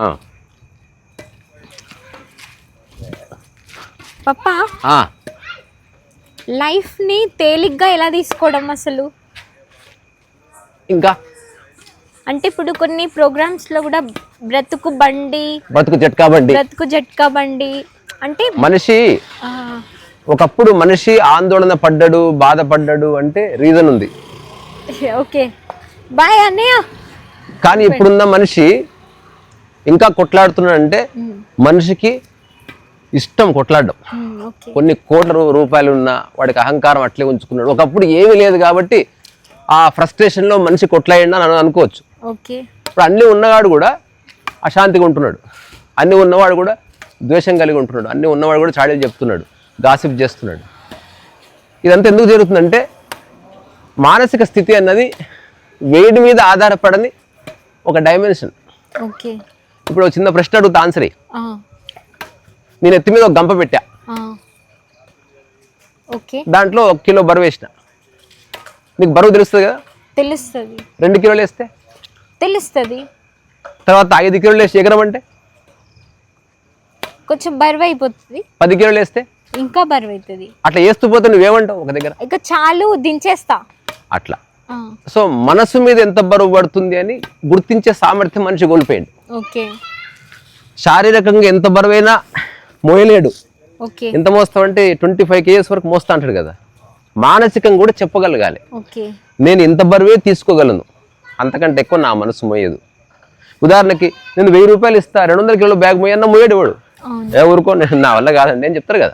ఆ. పప్పా. లైఫ్ని తేలిగ్గా ఎలా తీసుకోవడం అసలు? ఇంకా? అంటే ఇప్పుడు కొన్ని ప్రోగ్రామ్స్లో కూడా బ్రతుకు బండి బతుకు జట్కా బండి. బ్రతుకు జట్కా బండి అంటే మనిషి ఒకప్పుడు మనిషి ఆందోళన పడ్డాడు బాధపడ్డాడు అంటే రీజన్ ఉంది. ఓకే. బాయ్ అన్నయ్య. కానీ ఇప్పుడున్న మనిషి ఇంకా కొట్లాడుతున్నాడంటే మనిషికి ఇష్టం కొట్లాడడం. కొన్ని కోట్ల రూపాయలు ఉన్న వాడికి అహంకారం అట్లే ఉంచుకున్నాడు. ఒకప్పుడు ఏమీ లేదు కాబట్టి ఆ ఫ్రస్ట్రేషన్లో మనిషి కొట్లాడినా అని అనుకోవచ్చు. ఓకే. ఇప్పుడు అన్నీ ఉన్నవాడు కూడా అశాంతిగా ఉంటున్నాడు. అన్నీ ఉన్నవాడు కూడా ద్వేషం కలిగి ఉంటున్నాడు. అన్నీ ఉన్నవాడు కూడా చాడీలు చెప్తున్నాడు. గాసిప్ చేస్తున్నాడు. ఇదంతా ఎందుకు జరుగుతుందంటే మానసిక స్థితి అన్నది వేడి మీద ఆధారపడని ఒక డైమెన్షన్. ఓకే. ఇప్పుడు చిన్న ప్రశ్న అడుగుతా ఆన్సర్ నేను ఎత్తి మీద ఒక గంప పెట్టా. దాంట్లో ఒక కిలో బరువు వేసిన. నీకు బరువు తెలుస్తుంది కదా? తెలుస్తుంది. రెండు కిలోలు వేస్తే? తెలుస్తుంది. తర్వాత ఐదు కిలోలు వేసి ఎగరమంటే కొంచెం బరువు అయిపోతుంది. పది కిలోలు వేస్తే? ఇంకా బరువు అవుతుంది అట్లా వేస్తూ పోతే నువ్వేమంటావు ఒక దగ్గర? ఇక చాలు దించేస్తా. అట్లా. సో మనసు మీద ఎంత బరువు పడుతుంది అని గుర్తించే సామర్థ్యం మనిషి కోల్పోయాడు. ఓకే. శారీరకంగా ఎంత బరువైనా మోయలేడు. ఓకే. ఎంత మోస్తామంటే ట్వంటీ ఫైవ్ కేజెస్ వరకు మోస్తా అంటాడు కదా. మానసికంగా కూడా చెప్పగలగాలి. ఓకే. నేను ఇంత బరువే తీసుకోగలను. అంతకంటే ఎక్కువ నా మనసు మోయదు. ఉదాహరణకి నేను వెయ్యి రూపాయలు ఇస్తా రెండు వందల కిలోల బ్యాగ్ మోయన్న మోయడు వాడు. ఏ ఊరుకో నేను నా వల్ల కాదండి అని చెప్తారు కదా.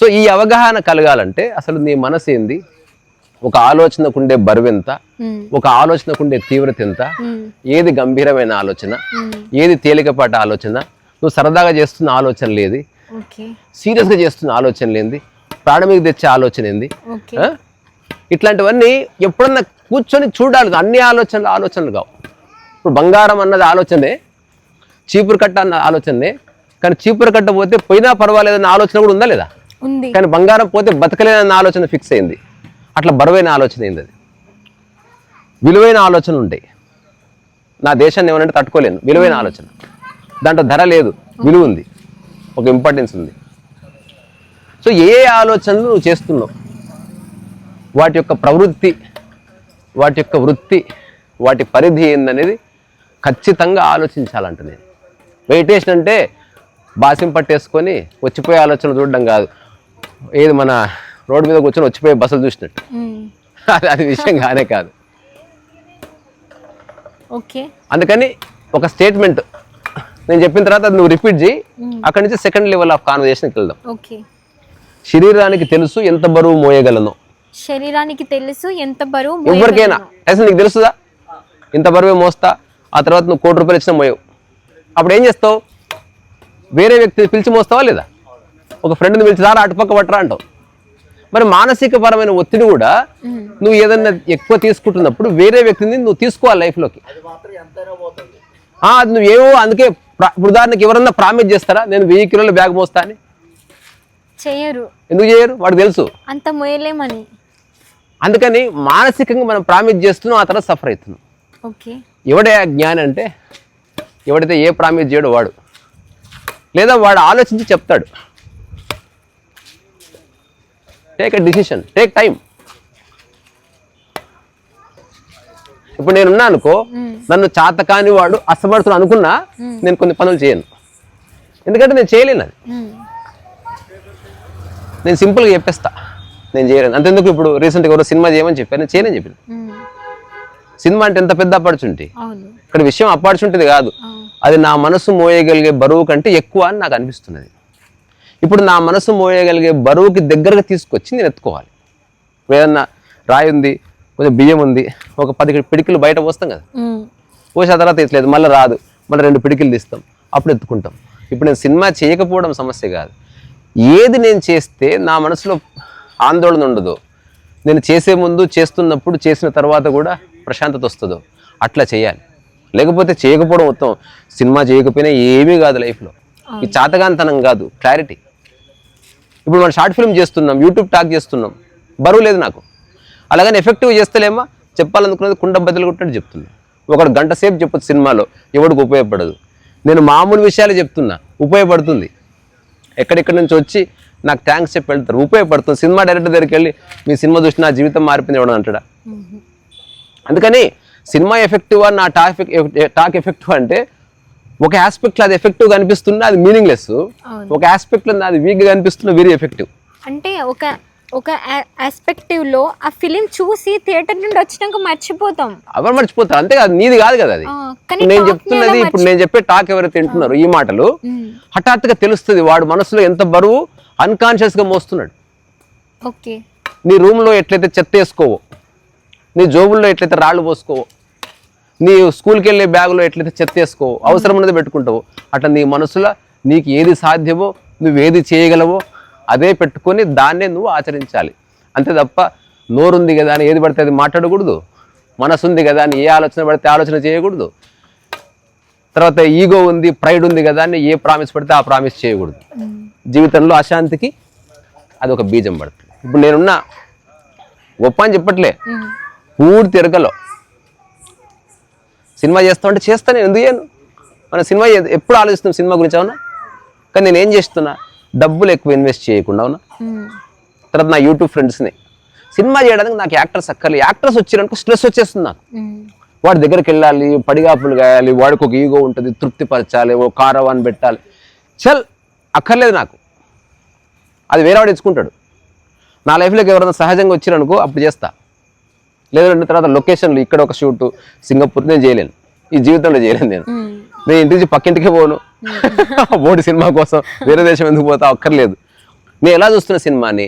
సో ఈ అవగాహన కలగాలంటే అసలు నీ మనసు ఏంది? ఒక ఆలోచనకు ఉండే బరువు ఎంత? ఒక ఆలోచనకు ఉండే తీవ్రత ఎంత? ఏది గంభీరమైన ఆలోచన? ఏది తేలికపాటి ఆలోచన? నువ్వు సరదాగా చేస్తున్న ఆలోచన లేది. ఓకే. సీరియస్గా చేస్తున్న ఆలోచన లేనిది. ప్రాణం మీద తెచ్చే ఆలోచన ఏంది? ఇట్లాంటివన్నీ ఎప్పుడన్నా కూర్చొని చూడాలి. అన్ని ఆలోచనలు ఆలోచనలు కావు. ఇప్పుడు బంగారం అన్నది ఆలోచనే చీపురు కట్ట అన్న ఆలోచనే కానీ చీపురు కట్ట పోతే పోయినా పర్వాలేదన్న ఆలోచన కూడా ఉందా లేదా? కానీ బంగారం పోతే బతకలేనన్న ఆలోచన ఫిక్స్ అయింది. అట్లా బరువైన ఆలోచన అయింది అది? విలువైన ఆలోచనలు ఉంటాయి నా దేశాన్ని ఏమనంటే తట్టుకోలేను. విలువైన ఆలోచన. దాంట్లో ధర లేదు. విలువ ఉంది. ఒక ఇంపార్టెన్స్ ఉంది. సో ఏ ఏ ఆలోచనలు నువ్వు చేస్తున్నావు? వాటి యొక్క ప్రవృత్తి వాటి యొక్క వృత్తి వాటి పరిధి ఏందనేది ఖచ్చితంగా ఆలోచించాలంట నేను. మెడిటేషన్ అంటే బాసిం పట్టేసుకొని వచ్చిపోయే ఆలోచన చూడడం కాదు. ఏది మన రోడ్డు మీద కూర్చొని వచ్చిపోయే బస్సులు చూసినట్టు. ఉమ్, అది అది విషయం కానే కాదు. ఓకే. అందుకని ఒక స్టేట్మెంట్ నేను చెప్పిన తర్వాత అది నువ్వు రిపీట్ చేయి. అక్కడి నుంచి సెకండ్ లెవెల్ ఆఫ్ కాన్వర్జేషన్కి వెళ్దాం. ఓకే. శరీరానికి తెలుసు ఎంత బరువు మోయగలను. శరీరానికి తెలుసు ఎంత బరువు ఎవరికైనా. అసలు నీకు తెలుసుదా? ఇంత బరువే మోస్తా ఆ తర్వాత నువ్వు కోటి రూపాయలు ఇచ్చినా మోయవు. అప్పుడు ఏం చేస్తావు? వేరే వ్యక్తిని పిలిచి మోస్తావా లేదా? ఒక ఫ్రెండ్ని పిలిచి రారా అటుపక్క పట్టరా అంటావు. మరి మానసిక పరమైన ఒత్తిడి కూడా నువ్వు ఏదన్నా ఎక్కువ తీసుకుంటున్నప్పుడు వేరే వ్యక్తిని నువ్వు తీసుకోవాలి లైఫ్లోకి ఆ, అది నువ్వు ఏవో అందుకే ఉదాహరణకి ఎవరన్నా ప్రామిస్ చేస్తారా? నేను వెయ్యి కిలోల బ్యాగ్ మోస్తా అని? చేయరు ఎందుకు చేయరు వాడు తెలుసు. అంత మోయలేమని అందుకని మానసికంగా మనం ప్రామిస్ చేస్తున్నాం ఆ తర్వాత సఫర్ అవుతున్నాం ఓకే. ఎవడే ఆ జ్ఞాని అంటే ఎవడైతే ఏ ప్రామిస్ చేయడో వాడు. లేదా వాడు ఆలోచించి చెప్తాడు. Take a decision take time ఇప్పుడు నేనున్నా అనుకో నన్ను చాతకాని వాడు అసమర్థుడు అనుకున్నా నేను కొన్ని పనులు చేయను. ఎందుకంటే నేను చేయలేను అది. నేను సింపుల్గా చెప్పేస్తా. నేను చేయలేను. అంతెందుకు ఇప్పుడు రీసెంట్గా ఎవరో సినిమా చేయమని చెప్పాను నేను చేయనని చెప్పాను. ఉమ్, సినిమా అంటే ఎంత పెద్ద ఆపర్చునిటీ అవును. ఇక్కడ విషయం ఆపర్చునిటీ కాదు. అది నా మనసు మోయగలిగే బరువు కంటే ఎక్కువ అని నాకు అనిపిస్తున్నది. ఇప్పుడు నా మనసు మోయగలిగే బరువుకి దగ్గరగా తీసుకొచ్చి నేను ఎత్తుకోవాలి. ఏదన్నా రాయి ఉంది కొంచెం బియ్యం ఉంది ఒక పది పిడికిలు బయట పోస్తాం కదా. పోసిన తర్వాత ఎత్తలేదు మళ్ళీ రాదు మళ్ళీ రెండు పిడికిలు తీస్తాం అప్పుడు ఎత్తుకుంటాం. ఇప్పుడు నేను సినిమా చేయకపోవడం సమస్య కాదు. ఏది నేను చేస్తే నా మనసులో ఆందోళన ఉండదో నేను చేసే ముందు చేస్తున్నప్పుడు చేసిన తర్వాత కూడా ప్రశాంతత వస్తుందో అట్లా చేయాలి. లేకపోతే చేయకపోవడం మొత్తం సినిమా చేయకపోయినా ఏమీ కాదు లైఫ్లో. ఈ చాతగాంతనం కాదు క్లారిటీ. ఇప్పుడు మనం షార్ట్ ఫిల్మ్ చేస్తున్నాం యూట్యూబ్ టాక్ చేస్తున్నాం. బరువు లేదు నాకు. అలాగని ఎఫెక్టివ్ చేస్తలేమా? చెప్పాలనుకున్నది కుండ బద్దలు కొట్టినట్టు చెప్తున్నా. ఒకడు గంట సేపు చెప్పొచ్చు సినిమాలో ఎవడికి ఉపయోగపడదు. నేను మామూలు విషయాలు చెప్తున్నా ఉపయోగపడుతుంది. ఎక్కడెక్కడి నుంచి వచ్చి నాకు థ్యాంక్స్ చెప్పి వెళ్తారు ఉపయోగపడుతుంది. సినిమా డైరెక్టర్ దగ్గరికి వెళ్ళి మీ సినిమా చూసి నా జీవితం మారిపోయింది ఎవడని అంటాడా? అందుకని సినిమా ఎఫెక్టివ్ నా టాక్ టాక్ ఎఫెక్టివ్ అంటే ఒక ఆస్పెక్ట్లో అది ఎఫెక్టివ్ కనిపిస్తున్నా అది మీనింగ్లెస్. ఒక ఆస్పెక్ట్లో అది వీక్గా కనిపిస్తున్నా వెరీ ఎఫెక్టివ్ అంటే ఒక ఒక ఆస్పెక్టివ్లో ఆ ఫిలిం చూసి థియేటర్ నుండి వచ్చినాక మర్చిపోతాం. ఎవరు మర్చిపోతారు. అంతే కాదు నీది కాదు కదా అది. నేను చెప్తున్నది ఇప్పుడు నేను చెప్పే టాక్ ఎవరైతే వింటున్నారో ఈ మాటలు. హఠాత్తుగా తెలుస్తుంది వాడు మనసులో ఎంత బరువు unconscious గా మోస్తున్నాడు. ఓకే. నీ రూమ్లో ఎట్లయితే చెత్త వేసుకోవో నీ జోబుల్లో ఎట్లయితే రాళ్ళు పోసుకోవో నీ స్కూల్కి వెళ్ళే బ్యాగులో ఎట్లయితే చెత్త వేసుకోవో అవసరం ఉన్నది పెట్టుకుంటావో అట్లా నీ మనసులో నీకు ఏది సాధ్యమో నువ్వు ఏది చేయగలవో అదే పెట్టుకొని దాన్నే నువ్వు ఆచరించాలి. అంతే తప్ప నోరుంది కదా అని ఏది పడితే అది మాట్లాడకూడదు. మనసు ఉంది కదా అని ఏ ఆలోచన పడితే ఆలోచన చేయకూడదు. తర్వాత ఈగో ఉంది ప్రైడ్ ఉంది కదా అని ఏ ప్రామిస్ పడితే ఆ ప్రామిస్ చేయకూడదు. జీవితంలో అశాంతికి అది ఒక బీజం పడుతుంది. ఇప్పుడు నేనున్నా గొప్ప అని చెప్పట్లే. పూర్తి ఎరకలో. సినిమా చేస్తా అంటే చేస్తాను ఎందుకు చేయను? మన సినిమా ఎప్పుడు ఆలోచిస్తున్నాం సినిమా గురించి అవునా? కానీ నేను ఏం చేస్తున్నా డబ్బులు ఎక్కువ ఇన్వెస్ట్ చేయకుండా అవునా. తర్వాత నా యూట్యూబ్ ఫ్రెండ్స్ని సినిమా చేయడానికి నాకు యాక్టర్స్ అక్కర్లే. యాక్టర్స్ వచ్చిరనుకో స్ట్రెస్ వచ్చేస్తుంది నాకు. వాడి దగ్గరికి వెళ్ళాలి పడిగాపులు గాయాలి వాడికి ఒక ఈగో ఉంటుంది తృప్తిపరచాలి ఓ కారవాన్ పెట్టాలి. చల్ అక్కర్లేదు నాకు. అది వేరే వాడు ఇచ్చుకుంటాడు నా లైఫ్లోకి ఎవరైనా సహజంగా వచ్చిరనుకో అప్పుడు చేస్తా. లేదంటే తర్వాత లొకేషన్లు ఇక్కడ ఒక షూట్ సింగపూర్ నేను చేయలేను. ఈ జీవితంలో చేయలేను నేను. నేను ఇంటి నుంచి పక్కింటికే పోను. బోడి సినిమా కోసం వేరే దేశం ఎందుకు పోతా అక్కర్లేదు. నేను ఎలా చూస్తున్న సినిమాని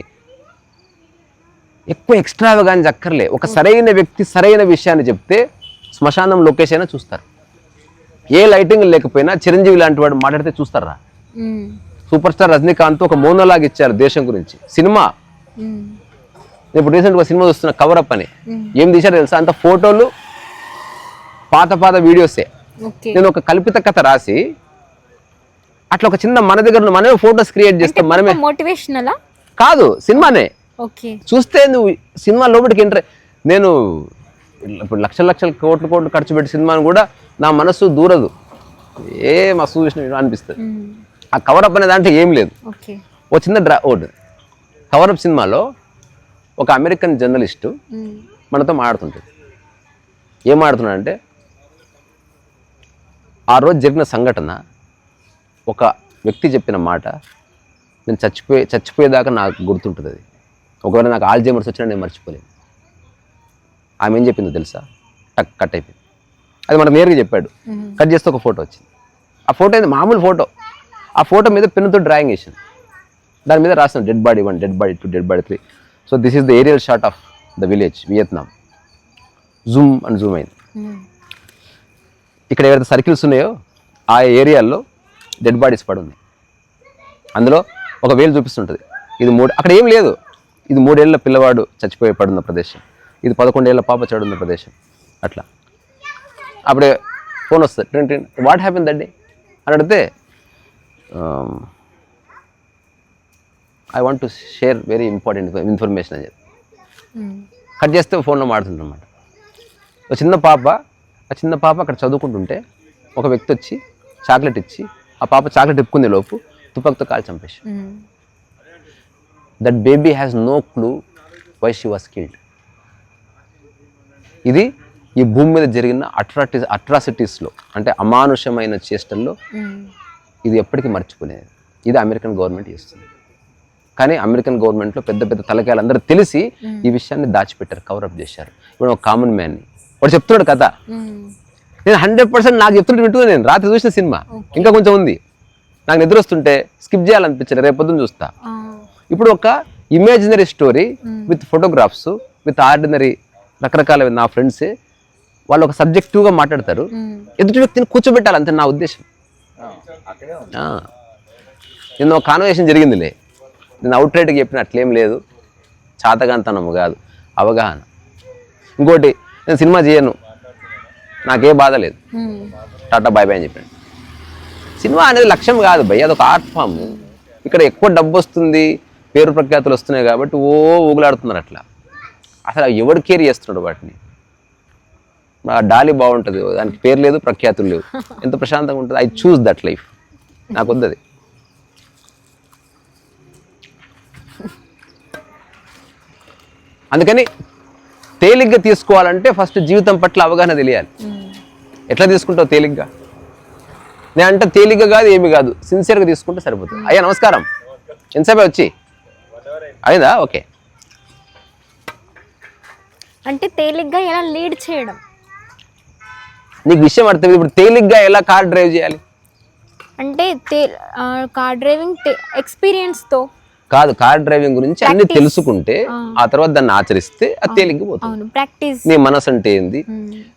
ఎక్కువ ఎక్స్ట్రాగా అక్కర్లే. ఒక సరైన వ్యక్తి సరైన విషయాన్ని చెప్తే శ్మశానం లొకేషన్ అయినా చూస్తారు. ఏ లైటింగ్ లేకపోయినా చిరంజీవి లాంటి వాడు మాట్లాడితే చూస్తారా. సూపర్ స్టార్ రజనీకాంత్ ఒక మోనోలాగ్ ఇచ్చారు దేశం గురించి. సినిమా. ఇప్పుడు రీసెంట్గా ఒక సినిమా చూస్తున్న కవర్ అప్ అని. ఏం తీశారో తెలుసా? అంత ఫోటోలు పాత పాత వీడియోసే నేను ఒక కల్పిత కథ రాసి అట్లా ఒక చిన్న మన దగ్గర మనమే ఫోటోస్ క్రియేట్ చేస్తాం మనమే మోటివేషనలా కాదు సినిమానే. చూస్తే నువ్వు సినిమా లోపలికి ఎంటర్ నేను ఇప్పుడు లక్షల లక్షల కోట్లు కోట్లు ఖర్చు పెట్టి సినిమాను కూడా నా మనసు దూరదు. ఏ మస్తు చూసిన అనిపిస్తుంది. ఆ కవరప్ అనే దాంట్లో ఏం లేదు. ఓ చిన్న డ్రా ఓట్ కవరప్ సినిమాలో ఒక అమెరికన్ జర్నలిస్టు. మనతో మాట్లాడుతుంటాడు. ఏం మాట్లాడుతున్నాడంటే ఆ రోజు జరిగిన సంఘటన ఒక వ్యక్తి చెప్పిన మాట నేను చచ్చిపోయే చచ్చిపోయేదాకా నాకు గుర్తుంటుంది అది. ఒకవేళ నాకు ఆల్జైమర్స్ వచ్చినా నేను మర్చిపోలేను. ఆమె ఏం చెప్పిందో తెలుసా? టక్ కట్ అయిపోయింది. అది మనకు నేరుగా చెప్పాడు. కట్ చేస్తే ఒక ఫోటో వచ్చింది. ఆ ఫోటో ఏంది? మామూలు ఫోటో. ఆ ఫోటో మీద పెన్నుతో డ్రాయింగ్ వేసింది. దాని మీద రాసిన dead body one dead body two dead body three. So this is the aerial shot of the village Vietnam zoom అని జూమ్ అయింది ఇక్కడ ఏవైతే సర్కిల్స్ ఉన్నాయో ఆ ఏరియాల్లో డెడ్ బాడీస్ పడి ఉన్నాయి అందులో ఒక వేలు చూపిస్తుంటుంది. ఇది మూడు అక్కడ ఏం లేదు. ఇది మూడేళ్ళ పిల్లవాడు చచ్చిపోయి పడున్న ప్రదేశం. ఇది పదకొండేళ్ళ పాప చెడున్న ప్రదేశం. అట్లా. అప్పుడే ఫోన్ వస్తుంది. వాట్ హ్యాపెన్ దట్ డే అని అడిగితే um, I want to share very important information అని చెప్పి. కట్ చేస్తే ఫోన్లో మాడుతుందన్నమాట ఒక చిన్న పాప ఆ చిన్న పాప అక్కడ చదువుకుంటుంటే ఒక వ్యక్తి వచ్చి చాక్లెట్ ఇచ్చి ఆ పాప చాక్లెట్ ఇప్పుకుంది లోపు తుపాకుతో కాల్ చంపేసి. That baby has no clue why she was killed ఇది ఈ భూమి మీద జరిగిన అట్రాటి అట్రాసిటీస్లో అంటే అమానుషమైన చేష్టల్లో మ్మ్. ఇది ఎప్పటికీ మర్చిపోలేదు ఇది అమెరికన్ గవర్నమెంట్ చేస్తుంది కానీ అమెరికన్ గవర్నమెంట్లో పెద్ద పెద్ద తలకాయలు అందరూ తెలిసి ఈ విషయాన్ని దాచిపెట్టారు కవరప్ చేశారు. ఇప్పుడు ఒక కామన్ మ్యాన్ని వాడు చెప్తున్నాడు కథ. నేను హండ్రెడ్ పర్సెంట్ నాకు చెప్తుంటే వింటున్నా నేను. రాత్రి చూసిన సినిమా. ఇంకా కొంచెం ఉంది. నాకు నిద్ర వస్తుంటే స్కిప్ చేయాలనిపించలేదు రేపు పొద్దున్న చూస్తా. ఇప్పుడు ఒక imaginary story with photographs with ordinary రకరకాల నా ఫ్రెండ్సే వాళ్ళు ఒక సబ్జెక్టివ్గా మాట్లాడతారు. ఎదుటి వ్యక్తిని కూర్చోబెట్టాలి అంతే నా ఉద్దేశం. నిన్న ఒక కాన్వర్సేషన్ జరిగిందిలే. నేను అవుట్ రైట్గా చెప్పిన అట్లేం లేదు. చాతగాంతనము కాదు. అవగాహన. ఇంకోటి నేను సినిమా చేయను. నాకే బాధ లేదు. మ్మ్. టాటా బాయ్ బాయ్ అని చెప్పాను సినిమా అనేది లక్ష్యం కాదు భయ్ అదొక ఆర్ట్ ఫామ్ ఇక్కడ ఎక్కువ డబ్బు వస్తుంది పేరు ప్రఖ్యాతులు వస్తున్నాయి కాబట్టి ఓ ఊగులాడుతున్నారు అట్లా. అసలు ఎవడు కేర్ చేస్తున్నాడు వాటిని? ఆ డాలి బాగుంటుంది దానికి పేరు లేదు ప్రఖ్యాతులు లేవు. ఎంత ప్రశాంతంగా ఉంటుంది ఐ చూస్ దట్ లైఫ్ నాకు వద్దు అందుకని తేలిగ్గా తీసుకోవాలంటే ఫస్ట్ జీవితం పట్ల అవగాహన తెలియాలి. ఎట్లా తీసుకుంటావు తేలిగ్గా? నేను అంటే తేలిగ్గా కాదు ఏమి కాదు. సిన్సియర్గా తీసుకుంటే సరిపోతుంది. అయ్యా నమస్కారం. ఎంతసేపు వచ్చి? అయిందా? ఓకే. అంటే తేలిగ్గా ఎలా లీడ్ చేయడం? నీకు విషయం అర్థం ఇప్పుడు తేలిగ్గా ఎలా కార్ డ్రైవ్ చేయాలి? అంటే కార్ డ్రైవింగ్ ఎక్స్పీరియన్స్తో కాదు కార్ డ్రైవింగ్ గురించి అన్ని తెలుసుకుంటే ఆ. తర్వాత దాన్ని ఆచరిస్తే అది తేలిగ్గా పోతుంది అవును ప్రాక్టీస్ నీ మనసు అంటే ఏంది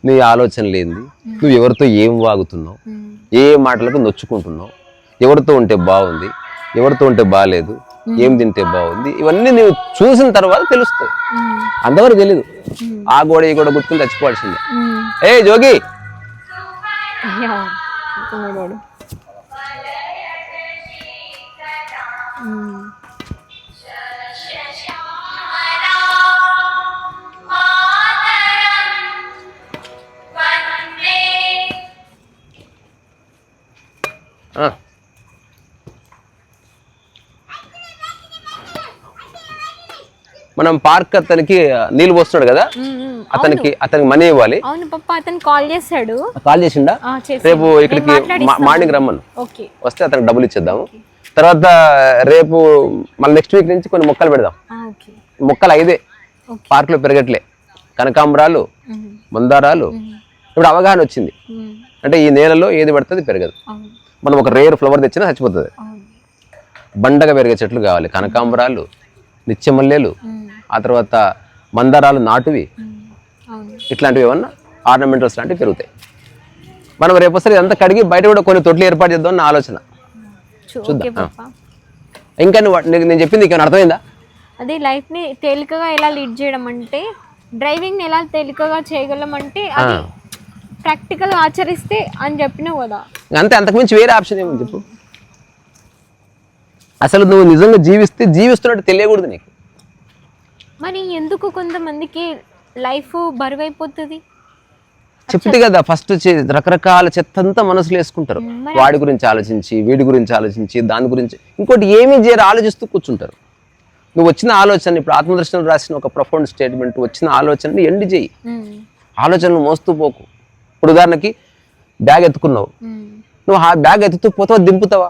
నీ ఆలోచనలు ఏంది? నువ్వు ఎవరితో ఏం వాగుతున్నావు? ఏ మాటలకు నొచ్చుకుంటున్నావు? ఎవరితో ఉంటే బాగుంది? ఎవరితో ఉంటే బాగాలేదు ఏం తింటే బాగుంది? ఇవన్నీ నువ్వు చూసిన తర్వాత తెలుస్తాయి. అంతవరకు తెలీదు. ఆ గోడ ఈ గోడ గుర్తుని చచ్చిపోవాల్సిందే. ఏ జోగి! ఆ. మనం పార్క్ అతనికి నీళ్ళు పోస్తున్నాడు కదా? అతనికి అతనికి మనీ ఇవ్వాలి. అవును పప్ప అతను కాల్ చేశాడు. కాల్ చేసిండా. రేపు ఇక్కడికి. మార్నింగ్ రమ్మను. వస్తే అతనికి డబ్బులు ఇచ్చేద్దాము. తర్వాత రేపు మళ్ళీ నెక్స్ట్ వీక్ నుంచి కొన్ని మొక్కలు పెడదాం. మొక్కలు ఐదే. Okay. పార్కులో పెరగట్లే. కనకాంబరాలు మందారాలు. ఇప్పుడు అవగాహన వచ్చింది. అంటే ఈ నేలలో ఏది పడుతుంది పెరగదు. మనం ఒక రేర్ ఫ్లవర్ తెచ్చినా చచ్చిపోతుంది. బండగా పెరిగే చెట్లు కావాలి. కనకాంబరాలు నిత్యమల్లెలు ఆ తర్వాత మందారాలు నాటువి. ఇట్లాంటివి ఏమన్నా ఆర్నమెంటల్స్ లాంటివి పెరుగుతాయి. మనం రేపు వస్తే ఇదంతా కడిగి బయట కూడా కొన్ని తొట్లు ఏర్పాటు చేద్దాం అన్న ఆలోచన. చూ- ఓకే పప్ప ఇంకా నువ్వు నేను చెప్పింది నీకు అర్థమైందా? అదే లైఫ్ని తేలికగా ఎలా లీడ్ చేయడం అంటే డ్రైవింగ్ని ఎలా తేలికగా చేయగలం అంటే ప్రాక్టికల్ ఆచరిస్తే అని చెప్పినావు కదా. అంతే అంతకుమించి వేరే ఆప్షన్ ఏమని చెప్పు. అసలు నువ్వు నిజంగా జీవిస్తే జీవిస్తున్నట్టు తెలియకూడదు నీకు. మరి ఎందుకు కొంతమందికి లైఫ్ బరువైపోతుంది? చెప్తే కదా ఫస్ట్ రకరకాల చెత్త అంతా మనసులో వేసుకుంటారు. వాడి గురించి ఆలోచించి వీడి గురించి ఆలోచించి దాని గురించి ఇంకోటి ఏమీ చేయరు ఆలోచిస్తూ కూర్చుంటారు. నువ్వు వచ్చిన ఆలోచన ఇప్పుడు ఆత్మదర్శనం రాసిన ఒక ప్రొఫౌండ్ స్టేట్మెంట్ వచ్చిన ఆలోచనని ఎండ్ చేయి. ఆలోచనలు మోస్తూ పోకు. ఇప్పుడు ఉదాహరణకి బ్యాగ్ ఎత్తుకున్నావు. నువ్వు ఆ బ్యాగ్ ఎత్తుతూ పోతావా దింపుతావా?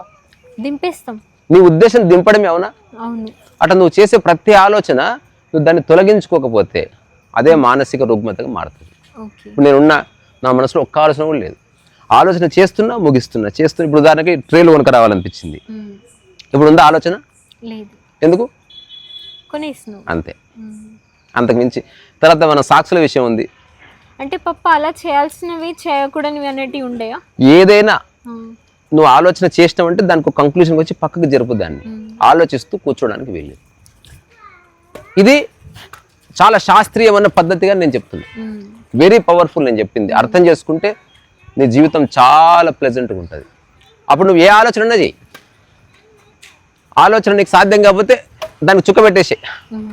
దింపేస్తాం. నీ ఉద్దేశం దింపడమే అవునా? అవును. అట్లా నువ్వు చేసే ప్రతి ఆలోచన నువ్వు దాన్ని తొలగించుకోకపోతే అదే మానసిక రుగ్మతగా మారుతుంది. ఇప్పుడు నేనున్న నా మనసులో ఒక్క ఆలోచన కూడా లేదు. ఆలోచన చేస్తున్నా ముగిస్తున్నా. చేస్తున్నా ఇప్పుడు ఉదాహరణకి ట్రైలు కొనుక రావాలనిపించింది. ఇప్పుడు ఉందా ఆలోచన? లేదు. ఎందుకు? అంతే. ఉమ్. అంతకు మించి తర్వాత మన సాక్షుల విషయం ఉంది. అంటే పప్ప అలా చేయాల్సినవి చేయకూడనివి అనేటివి ఉండయా? ఏదైనా నువ్వు ఆలోచన చేసినావంటే దానికి ఒక కంక్లూషన్కి వచ్చి పక్కకు జరుపు దాన్ని. ఆలోచిస్తూ కూర్చోడానికి వీలు ఇది చాలా శాస్త్రీయమైన పద్ధతిగా నేను చెప్తున్నా. ఉమ్, వెరీ పవర్ఫుల్ నేను చెప్పింది. అర్థం చేసుకుంటే నీ జీవితం చాలా ప్లెజెంట్గా ఉంటుంది. అప్పుడు నువ్వు ఏ ఆలోచన చెయ్యి. ఆలోచన నీకు సాధ్యం కాకపోతే దానికి చుక్క పెట్టేసే ఉమ్.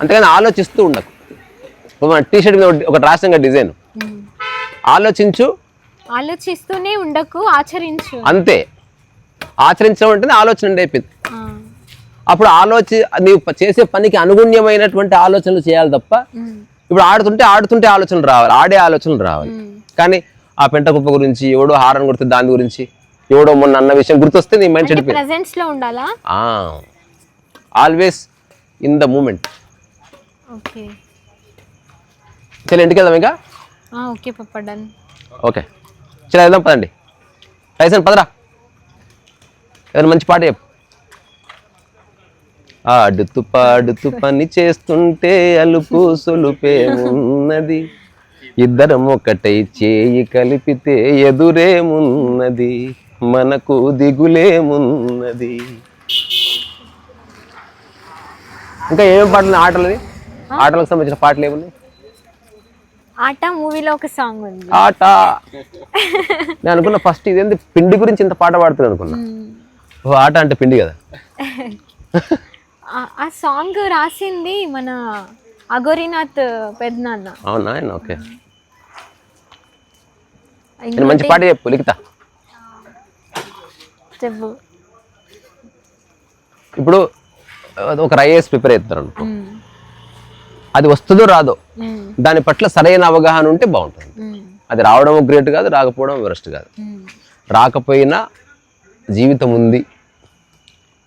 అంతేగాని ఆలోచిస్తూ ఉండకు. మన టీ షర్ట్ మీద ఒకటి- రాసిన డిజైన్. ఆలోచించు. ఆలోచిస్తూనే ఉండకు ఆచరించు. అంతే. ఆచరించడం అంటేనే ఆలోచన అయిపోయింది. అప్పుడు ఆలోచి నీవు చేసే పనికి అనుగుణ్యమైనటువంటి ఆలోచనలు చేయాలి తప్ప ఇప్పుడు ఆడుతుంటే ఆడుతుంటే ఆలోచనలు రావాలి ఆడే ఆలోచనలు రావాలి. కానీ ఆ పెంట కుప్ప గురించి ఎవడో హారన్ కొడితే దాని గురించి ఎవడో మొన్న అన్న విషయం గుర్తొస్తే నీ మైండ్ అంటే చెడిపోయింది. Always in the moment. Okay. చలో ఇంటికి వెళ్దాం ఇంకా? ఓకే పప్ప డన్ ఓకే. చలో వెళ్దాం పదండి. టైసన్ పదరా. ఏదైనా మంచి పాట చెప్పు. ఆడుతూ పాడుతూ పని చేస్తుంటే అలుపు సొలుపేమున్నది ఇద్దరం ఒకటై చేయి కలిపితే ఎదురేమున్నది. మనకు దిగులేమున్నది. ఇంకా ఏమేమి పాటలు? ఆటలది ఆటలకు సంబంధించిన పాటలు ఏమున్నాయి? ఆట మూవీలో ఒక సాంగ్ ఉంది. ఆట. నేను అనుకున్న ఫస్ట్ ఇదేంది? పిండి గురించి ఇంత పాట పాడుతున్నాను అనుకున్నా. ఓ ఆట అంటే పిండి కదా. ఆ- సాంగ్ రాసింది మన అఘోరీనాథ్ పెద్దనాన్న అవునా? ఓకే. నేను మంచి పాట చెప్పు లిఖిత. చెప్పు. ఇప్పుడు ఒక ఐఏఎస్ ప్రిపేర్ అవుతారు అనుకో. అది వస్తుందో రాదో దాని పట్ల సరైన అవగాహన ఉంటే బాగుంటుంది. అది రావడం గ్రేట్ కాదు రాకపోవడం వరస్ట్ కాదు. రాకపోయినా జీవితం ఉంది.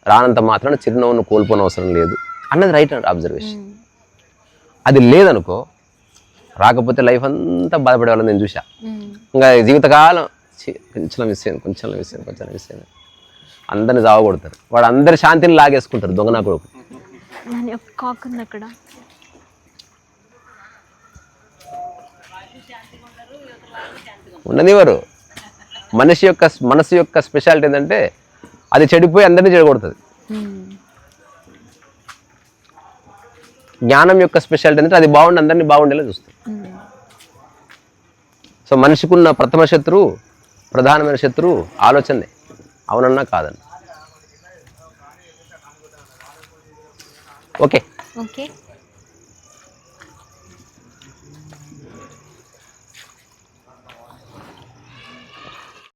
రానంత మాత్రాన చిరునవ్వును కోల్పోని అవసరం లేదు అన్నది రైట్ అబ్జర్వేషన్ అది లేదనుకో రాకపోతే లైఫ్ అంతా బాధపడే వాళ్ళని నేను చూసా. ఇంకా జీవితకాలం కొంచెం మిస్ అయ్యింది కొంచెం మిస్ అయ్యింది కొంచెం మిస్ అయ్యింది అందరిని జావగొడతారు. వాడు అందరి శాంతిని లాగేసుకుంటారు దొంగ నా కొడుకు దాని ఒక కాక్ ఉంది అక్కడ ఉండనివ్వరు మనిషి యొక్క మనసు యొక్క స్పెషాలిటీ ఏంటంటే అది చెడిపోయి అందరినీ చెడగొడుతుంది. జ్ఞానం యొక్క స్పెషాలిటీ ఏంటంటే అది బాగుండి అందరినీ బాగుండేలా చూస్తుంది. సో మనిషికున్న ప్రథమ శత్రువు ప్రధానమైన శత్రువు ఆలోచనే అవునన్నా కాదన్న. ఓకే. ఓకే.